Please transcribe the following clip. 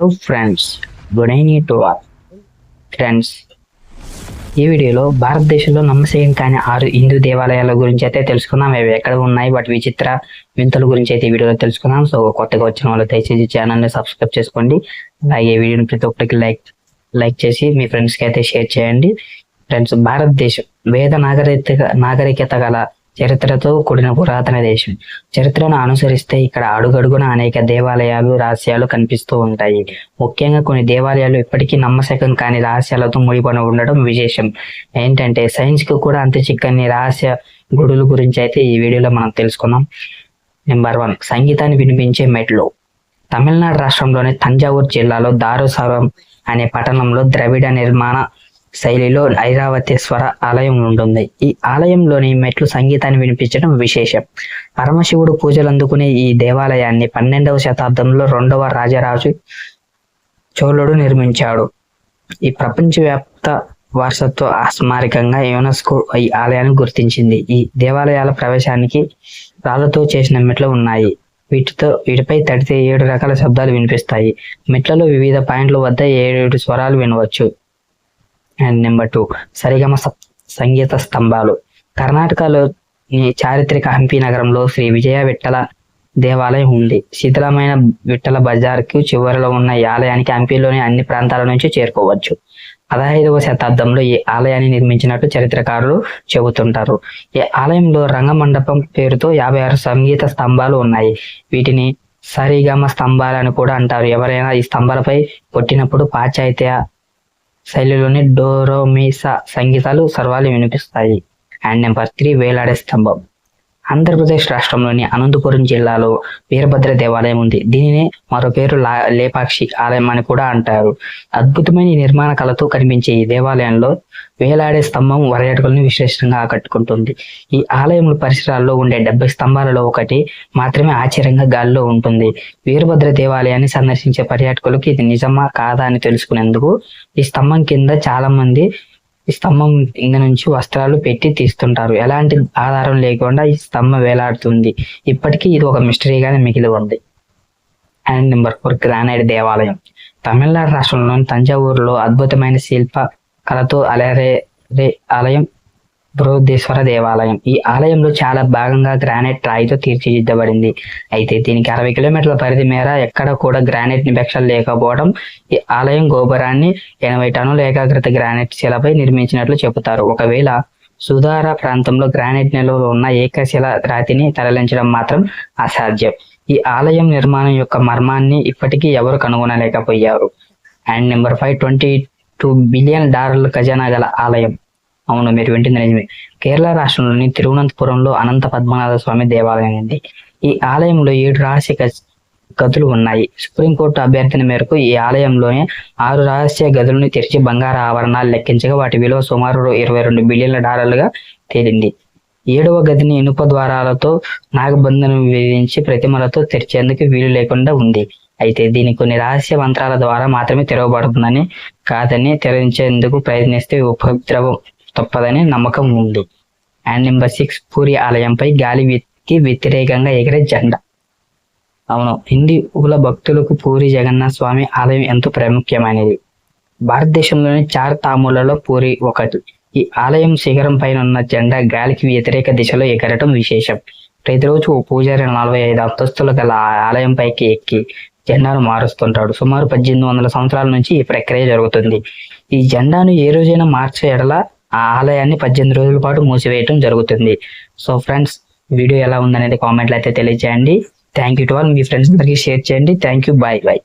Hello friends good evening to all friends ఈ వీడియోలో భారతదేశంలో నమ్మశయం కాని ఆరు హిందూ దేవాలయాల గురించి అయితే తెలుసుకుందాం. అవి ఎక్కడ ఉన్నాయి? వాటి విచిత్ర వింతల గురించి అయితే ఈ వీడియోలో తెలుసుకుందాం. సో కొత్తగా వచ్చిన వాళ్ళు దయచేసి ఛానల్ని సబ్స్క్రైబ్ చేసుకోండి. అలాగే వీడియోని ప్రతి ఒక్కరికి లైక్ లైక్ చేసి మీ ఫ్రెండ్స్కి అయితే షేర్ చేయండి. ఫ్రెండ్స్ భారతదేశం వేద నాగరికత నాగరికత గల చరిత్రతో కూడిన పురాతన దేశం. చరిత్రను అనుసరిస్తే ఇక్కడ అడుగడుగున అనేక దేవాలయాలు రహస్యాలు కనిపిస్తూ ఉంటాయి. ముఖ్యంగా కొన్ని దేవాలయాలు ఇప్పటికీ నమ్మశకం కాని రహస్యాలతో ముడిపడి ఉండడం విశేషం. ఏంటంటే సైన్స్కు కూడా అంత చిక్కని రహస్య గుడుల గురించి అయితే ఈ వీడియోలో మనం తెలుసుకుందాం. నెంబర్ వన్ సంగీతాన్ని వినిపించే మెట్లు. తమిళనాడు రాష్ట్రంలోని తంజావూరు జిల్లాలో దారుసరం అనే పట్టణంలో ద్రవిడ నిర్మాణ శైలిలో ఐరావతేశ్వర ఆలయం ఉంటుంది. ఈ ఆలయంలోని మెట్లు సంగీతాన్ని వినిపించడం విశేషం. పరమశివుడు పూజలు అందుకునే ఈ దేవాలయాన్ని పన్నెండవ శతాబ్దంలో రెండవ రాజరాజు చోళుడు నిర్మించాడు. ఈ ప్రపంచవ్యాప్త వారసత్వ స్మారకంగా యునెస్కో ఈ ఆలయాన్ని గుర్తించింది. ఈ దేవాలయాల ప్రవేశానికి రాళ్ళతో చేసిన మెట్లు ఉన్నాయి. వీటితో వీటిపై తడితే ఏడు రకాల శబ్దాలు వినిపిస్తాయి. మెట్లలో వివిధ పాయింట్ల వద్ద ఏడు స్వరాలు వినవచ్చు. అండ్ నెంబర్ టూ సరిగమ స- సంగీత స్తంభాలు. కర్ణాటకలో చారిత్రక హంపి నగరంలో శ్రీ విజయ విఠల దేవాలయం ఉంది. శిథిలమైన విఠల బజార్కు చివరిలో ఉన్న ఈ ఆలయానికి హంపిలోని అన్ని ప్రాంతాల నుంచి చేరుకోవచ్చు. పదహైదవ శతాబ్దంలో ఈ ఆలయాన్ని నిర్మించినట్టు చరిత్రకారులు చెబుతుంటారు. ఈ ఆలయంలో రంగమండపం పేరుతో యాభై ఆరు సంగీత స్తంభాలు ఉన్నాయి. వీటిని సరిగమ స్తంభాలు అని కూడా అంటారు. ఎవరైనా ఈ స్తంభాలపై కొట్టినప్పుడు పాశ్చాత్య శైలిలోని డోరోమీసా సంగీతాలు సర్వాలు వినిపిస్తాయి. అండ్ నెంబర్ త్రీ వేలాడే స్తంభం. ఆంధ్రప్రదేశ్ రాష్ట్రంలోని అనంతపురం జిల్లాలో వీరభద్ర దేవాలయం ఉంది. దీనినే మరో పేరు లా- లేపాక్షి ఆలయం అని కూడా అంటారు. అద్భుతమైన నిర్మాణ కళతో కనిపించే ఈ దేవాలయంలో వేలాడే స్తంభం పర్యాటకులను విశేషంగా ఆకట్టుకుంటుంది. ఈ ఆలయం పరిసరాల్లో ఉండే డెబ్బై స్తంభాలలో ఒకటి మాత్రమే ఆశ్చర్యంగా గాలిలో ఉంటుంది. వీరభద్ర దేవాలయాన్ని సందర్శించే పర్యాటకులకు ఇది నిజమా కాదా అని తెలుసుకునేందుకు ఈ స్తంభం కింద చాలా మంది స్తంభం కింద నుంచి వస్త్రాలు పెట్టి తీస్తుంటారు. ఎలాంటి ఆధారం లేకుండా ఈ స్తంభం వేలాడుతుంది. ఇప్పటికీ ఇది ఒక మిస్టరీగానే మిగిలి ఉంది. అండ్ నెంబర్ ఫోర్ గ్రానైట్ దేవాలయం. తమిళనాడు రాష్ట్రంలోని తంజావూరులో అద్భుతమైన శిల్ప కళతో అలరే రే ఆలయం బృహదేశ్వర దేవాలయం. ఈ ఆలయంలో చాలా భాగంగా గ్రానైట్ రాయితో తీర్చిదిద్దబడింది. అయితే దీనికి అరవై కిలోమీటర్ల పరిధి మేర ఎక్కడ కూడా గ్రానైట్ నిపక్షలు లేకపోవడం ఈ ఆలయం గోపురాన్ని ఎనభై టన్నుల ఏకాగ్రత గ్రానైట్ శిలపై నిర్మించినట్లు చెబుతారు. ఒకవేళ సుధార ప్రాంతంలో గ్రానైట్ నిల్వలు ఉన్న ఏకశిల రాతిని తరలించడం మాత్రం అసాధ్యం. ఈ ఆలయం నిర్మాణం యొక్క మర్మాన్ని ఇప్పటికీ ఎవరు కనుగొనలేకపోయారు. And number five twenty two billion డాలర్ల ఖజానా గల ఆలయం. అవును మీరు వింటుంది నిజమే. కేరళ రాష్ట్రంలోని తిరువనంతపురంలో అనంత పద్మనాభ స్వామి దేవాలయం ఉంది. ఈ ఆలయంలో ఏడు రహస్య గదులు ఉన్నాయి. సుప్రీంకోర్టు అభ్యర్థన మేరకు ఈ ఆలయంలోనే ఆరు రహస్య గదులను తెరిచి బంగారు ఆభరణాలు లెక్కించగా వాటి విలువ సుమారు ఇరవై రెండు బిలియన్ల డాలర్లుగా తేలింది. ఏడవ గదిని ఇనుప ద్వారాలతో నాగబంధనం విధించి ప్రతిమలతో తెరిచేందుకు వీలు లేకుండా ఉంది. అయితే దీని కొన్ని రహస్య మంత్రాల ద్వారా మాత్రమే తెరవబడుతుందని కాదని తెరించేందుకు ప్రయత్నిస్తే ఉపద్రవం తప్పదని నమ్మకం ఉంది అండ్ నెంబర్ సిక్స్ పూరి ఆలయంపై గాలి వ్యక్తి వ్యతిరేకంగా ఎగిరే జెండా. అవును హిందీవుల భక్తులకు పూరి జగన్నాథ స్వామి ఆలయం ఎంతో ప్రాముఖ్యమైనది. భారతదేశంలోని చార్ తాములలో పూరి ఒకటి. ఈ ఆలయం శిఖరం పైన ఉన్న జెండా గాలికి వ్యతిరేక దిశలో ఎగరటం విశేషం. ప్రతిరోజు ఓ పూజారి నలభై ఐదు అంతస్తులు గల ఆ ఆలయం పైకి ఎక్కి జెండాను మారుస్తుంటాడు. సుమారు పద్దెనిమిది వందల సంవత్సరాల నుంచి ఈ ప్రక్రియ జరుగుతుంది. ఈ జెండాను ఏ రోజైనా మార్చే ఎడల ఆ ఆలయాన్ని పద్దెనిమిది రోజుల పాటు మూసివేయటం జరుగుతుంది. సో ఫ్రెండ్స్ వీడియో ఎలా ఉందనేది కామెంట్లు అయితే తెలియజేయండి. థ్యాంక్ యూ టు ఆల్ మీ ఫ్రెండ్స్ అందరికీ షేర్ చేయండి. Thank you bye bye